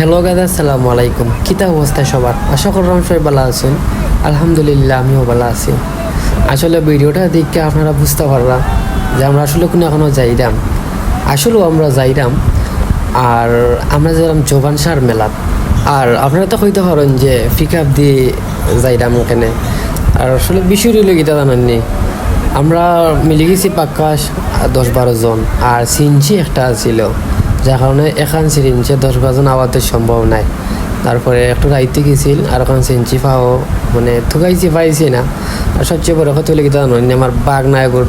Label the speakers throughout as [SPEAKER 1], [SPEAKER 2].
[SPEAKER 1] Hello গাদা আসসালামু আলাইকুম কিতা অবস্থা সবার? আশা করলাম সবাই ভালো আছেন। আলহামদুলিল্লাহ, আমিও ভালো আছি। আসলে ভিডিওটা দেখে আপনারা বুঝতে পারলাম যে আমরা আসলে কোনো এখনও যাইরাম। আসলেও আমরা যাইরাম। আর আমরা যেলাম জোবান সার মেলাত আর আপনারা তো কইতে পারেন যে পিক আপ দিয়ে যাইরাম ওখানে আর আসলে বিষয় রইল গীতা জানাননি আমরা মিলে গেছি পাক্কা দশ বারো জন। আর সিনচি একটা ছিল। যার কারণে এখান সিরিঞ্চে দশ বাজন আওয়াতে সম্ভব নাই। তারপরে একটু রাইতে গেছিল, আর ওখান সিঞ্চি পাও মানে থুকাইছি পাইছি না। আর সবচেয়ে বড় কথা হলে কি জানো আমার বাঘ নায়কর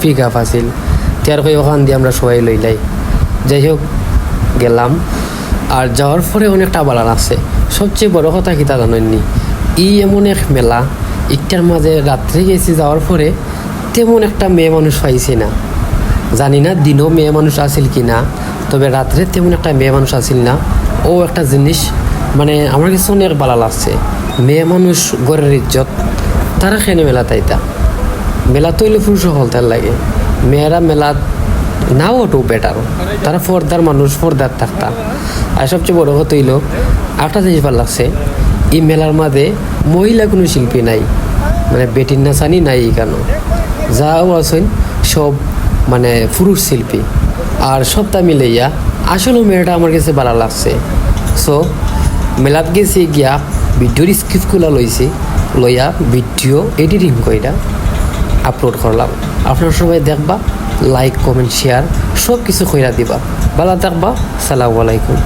[SPEAKER 1] পিক আপ আছিল। তার হয়ে ওখান দিয়ে আমরা সবাই লইলাই। যাই হোক, গেলাম। আর যাওয়ার পরে অনেকটা বালার আছে। সবচেয়ে বড় কথা কি তা ই এমন এক মেলা। একটার মাঝে রাত্রে গেছি যাওয়ার পরে তেমন একটা মেয়ে মানুষ পাইছি না। জানি না দিনও মেয়ে মানুষ আসিল কি না। তবে রাত্রে তেমন একটা মেয়ে মানুষ আসিল না। ও একটা জিনিস মানে আমার কাছে অনেক ভালো লাগছে। মেয়ে মানুষ গড়ের ইজ্জত, তারা খেনে মেলা তাইতা মেলা তৈলে পুরুষ হল তার লাগে। মেয়েরা মেলা নাও ওটু বেটার। তারা ফর্দার মানুষ, ফর্দার থাকতা। আর সবচেয়ে বড় কথা হইল একটা জিনিস ভালো লাগছে, এই মেলার মাঝে মহিলা কোনো শিল্পী নাই মানে বেটির নাচানি নাই কেন? যাও আছেন সব মানে পুরুষ শিল্পী। আর সবটা মিলাইয়া আসলে মেয়েটা আমার কাছে ভালো লাগছে। সো মেলাত গেছি গিয়া ভিডিওর স্ক্রিপ্টগুলো লইছি, লইয়া ভিডিও এডিটিং কইরা আপলোড করলাম। আপনার সবাই দেখবা লাইক কমেন্ট শেয়ার সব কিছু কইরা দিবা। ভালো থাকবা, সালামু আলাইকুম।